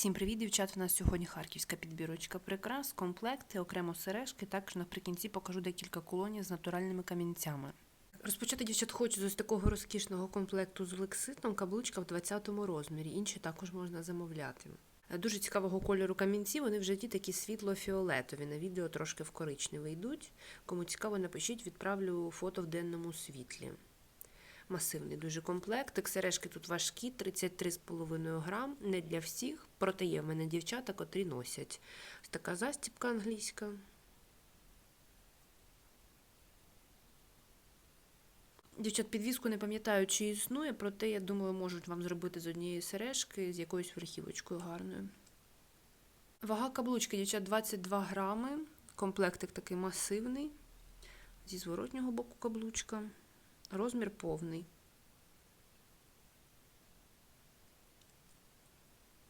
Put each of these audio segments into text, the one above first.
Всім привіт, дівчат! У нас сьогодні харківська підбірочка прикрас, комплекти, окремо сережки. Також наприкінці покажу декілька колонів з натуральними камінцями. Розпочати дівчат хочу з ось такого розкішного комплекту з лекситом, каблучка в 20 розмірі. Інші також можна замовляти. Дуже цікавого кольору камінці, вони вже ті такі світло-фіолетові. На відео трошки в коричневий йдуть. Кому цікаво, напишіть, відправлю фото в денному світлі. Масивний дуже комплект. Сережки тут важкі, 33,5 грам. Не для всіх, проте є в мене дівчата, котрі носять. Ось така застіпка англійська. Дівчат, підвіску не пам'ятаю, чи існує, проте, я думаю, можуть вам зробити з однієї сережки з якоюсь верхівочкою гарною. Вага каблучки, дівчат, 22 грами. Комплектик такий масивний. Зі зворотнього боку каблучка. Розмір повний.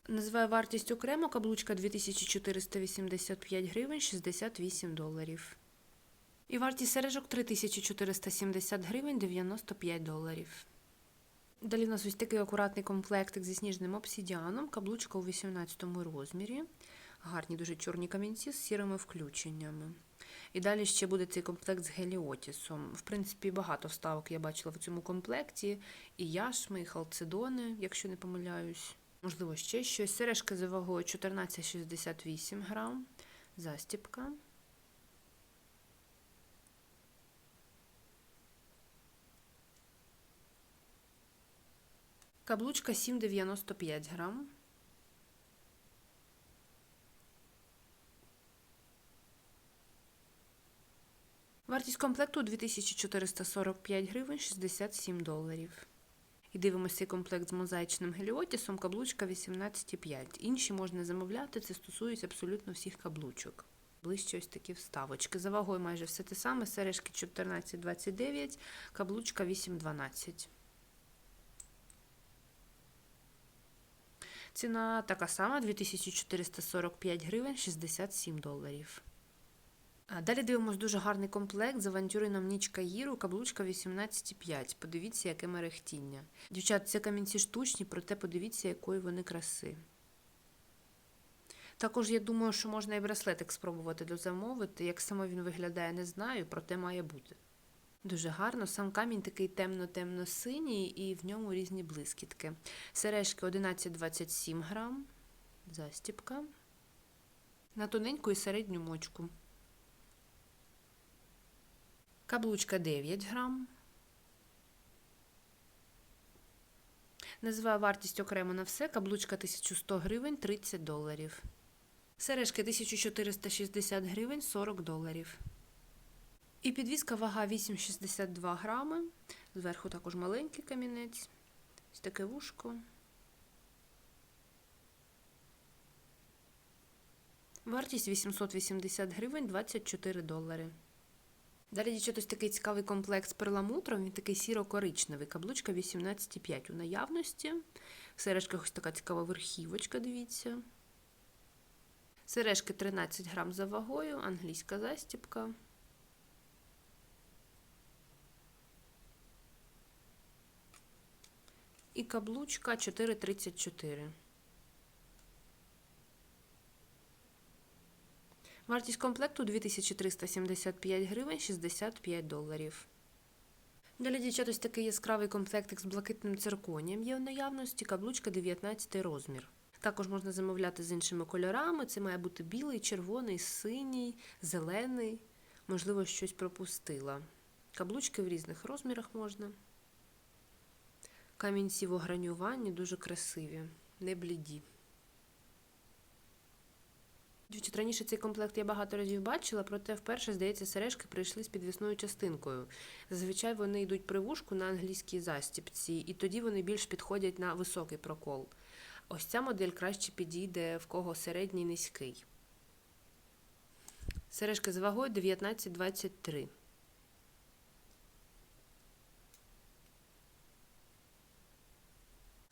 Називаю вартість окремо каблучка 2485 гривень 68 доларів. І вартість сережок 3470 гривень 95 доларів. Далі у нас ось такий акуратний комплектик зі сніжним обсідіаном, каблучка у 18 розмірі. Гарні дуже чорні камінці з сірими включеннями. І далі ще буде цей комплект з геліотісом. В принципі, багато вставок я бачила в цьому комплекті. І яшми, і халцедони, якщо не помиляюсь. Можливо, ще щось. Сережки за вагою 14,68 грам. Застіпка. Каблучка 7,95 грам. Вартість комплекту 2445 гривень 67 доларів. І дивимося комплект з мозаїчним геліотісом, каблучка 18,5. Інші можна замовляти, це стосується абсолютно всіх каблучок. Ближче ось такі вставочки. За вагою майже все те саме. Сережки 14,29, каблучка 8,12. Ціна така сама 2445 гривень 67 доларів. Далі дивимось дуже гарний комплект з авантюрином Нічка Їру, каблучка 18,5. Подивіться, яке мерехтіння. Дівчат, це камінці штучні, проте подивіться, якої вони краси. Також я думаю, що можна і браслетик спробувати дозамовити. Як саме він виглядає, не знаю, проте має бути. Дуже гарно, сам камінь такий темно-темно-синій і в ньому різні блискітки. Сережки 11,27 грам, застіпка. На тоненьку і середню мочку. Каблучка 9 грам. Називаю вартість окремо на все. Каблучка 1100 гривень 30 доларів. Сережки 1460 гривень 40 доларів. І підвіска вага 8,62 грами. Зверху також маленький камінець. Ось таке вушко. Вартість 880 гривень 24 долари. Далі дівчат, ось такий цікавий комплект з перламутром, він такий сіро-коричневий, каблучка 18,5 у наявності. В сережках ось така цікава верхівочка, дивіться. Сережки 13 грам за вагою, англійська застіпка. І каблучка 4,34. Вартість комплекту 2375 гривень 65 доларів. Далі дівчат ось такий яскравий комплектик з блакитним цирконієм є в наявності, каблучка 19 розмір. Також можна замовляти з іншими кольорами. Це має бути білий, червоний, синій, зелений. Можливо, щось пропустила. Каблучки в різних розмірах можна. Камінці в огранюванні дуже красиві, не бліді. Дівчат, раніше цей комплект я багато разів бачила, проте вперше, здається, сережки прийшли з підвісною частинкою. Зазвичай вони йдуть при вушку на англійській застіпці, і тоді вони більш підходять на високий прокол. Ось ця модель краще підійде в кого середній низький. Сережки з вагою 19,23.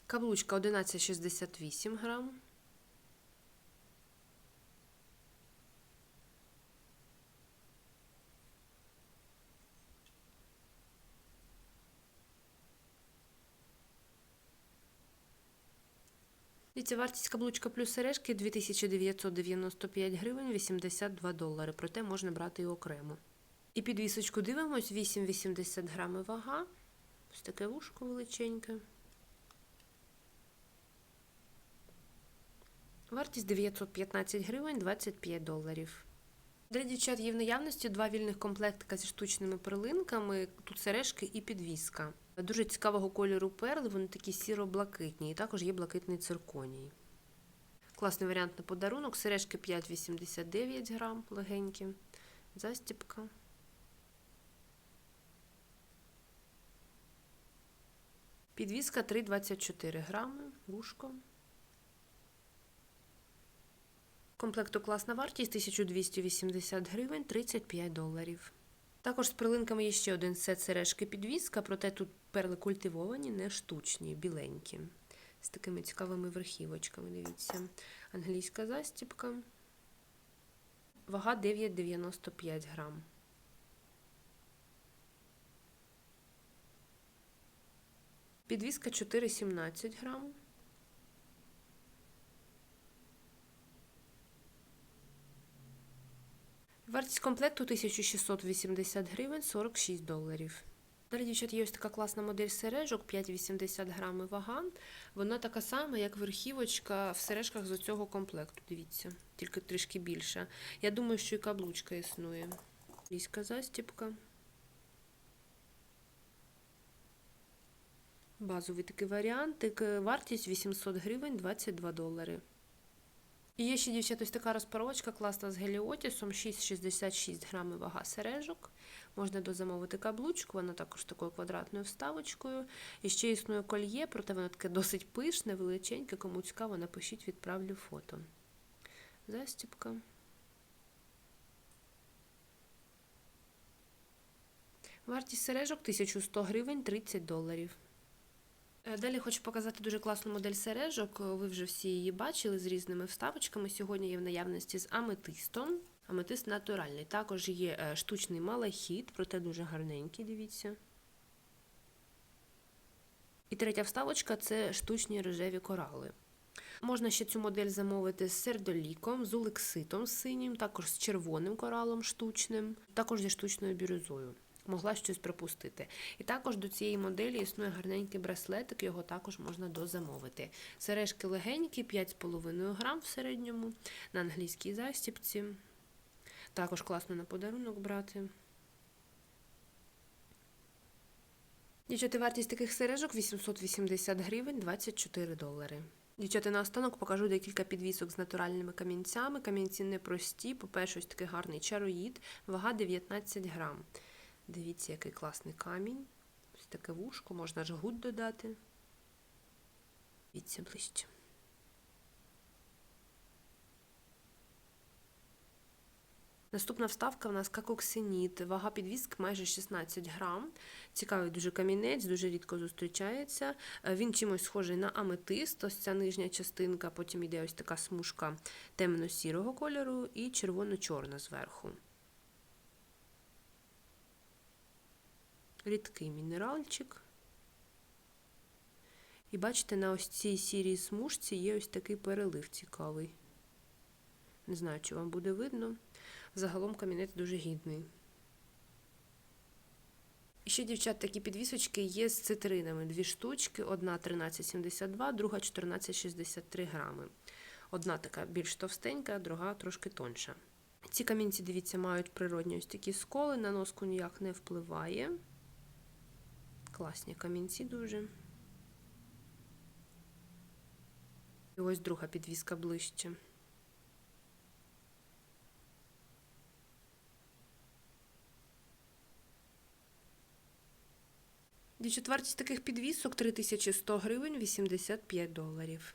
Каблучка 11,68 грам. Дивіться, вартість каблучка плюс сережки 2995 гривень 82 долари, проте можна брати і окремо. І підвісочку дивимось, 8,80 грами вага. Ось таке вушко величеньке. Вартість 915 гривень 25 доларів. Для дівчат є в наявності два вільних комплектика зі штучними перлинками, тут сережки і підвіска. Дуже цікавого кольору перли, вони такі сіро-блакитні, і також є блакитний цирконій. Класний варіант на подарунок. Сережки 5,89 грам, легенькі, застіпка. Підвіска 3,24 грами, вушко. Комплекту класна вартість 1280 гривень 35 доларів. Також з перлинками є ще один сет сережки підвіска, проте тут перли культивовані, не штучні, біленькі. З такими цікавими верхівочками. Дивіться, англійська застіпка. Вага 9,95 грам. Підвіска 4,17 грам. Вартість комплекту 1680 гривень 46 доларів. Далі, дівчат, є ось така класна модель сережок, 5,80 грами вага. Вона така сама, як верхівочка в сережках з цього комплекту. Дивіться, тільки трішки більша. Я думаю, що і каблучка існує. Ліська застіпка. Базовий такий варіант. Вартість 800 гривень 22 долари. І є ще, дівчата, ось така розпаровочка класна з геліотісом, 6,66 грами вага сережок. Можна дозамовити каблучку, вона також такою квадратною вставочкою. І ще існує кольє, проте воно таке досить пишне, величеньке. Кому цікаво, напишіть, відправлю фото. Застіпка. Вартість сережок 1100 гривень 30 доларів. Е, Далі хочу показати дуже класну модель сережок. Ви вже всі її бачили з різними вставочками. Сьогодні є в наявності з аметистом. Аметист натуральний. Також є е, штучний малахіт, проте дуже гарненький, дивіться. І третя вставочка це штучні рожеві корали. Можна ще цю модель замовити з сердоліком, з улекситом синім, також з червоним коралом штучним, також зі штучною бірюзою могла щось пропустити. І також до цієї моделі існує гарненький браслетик, його також можна дозамовити. Сережки легенькі, 5,5 грам в середньому, на англійській застіпці. Також класно на подарунок брати. Дівчата, вартість таких сережок 880 гривень 24 долари. Дівчата, наостанок покажу декілька підвісок з натуральними камінцями. Камінці непрості. По-перше, ось такий гарний чароїд, вага 19 грам. Дивіться, який класний камінь. Ось таке вушко, можна жгут додати. Дивіться ближче. Наступна вставка в нас какоксеніт. Вага підвіск майже 16 грам. Цікавий дуже камінець, дуже рідко зустрічається. Е, він чимось схожий на аметист, ось ця нижня частинка, потім йде ось така смужка темно-сірого кольору і червоно-чорна зверху. Рідкий мінеральчик. І бачите, на ось цій сірій смужці є ось такий перелив цікавий. Не знаю, чи вам буде видно. Загалом камінець дуже гідний. І ще, дівчат, такі підвісочки є з цитринами. Дві штучки, одна 13,72, друга 14,63 грами. Одна така більш товстенька, друга трошки тонша. Ці камінці, дивіться, мають природні ось такі сколи, на носку ніяк не впливає. Класні камінці дуже. І ось друга підвіска ближче. Дівчатвартість таких підвісок 3100 гривень 85 доларів.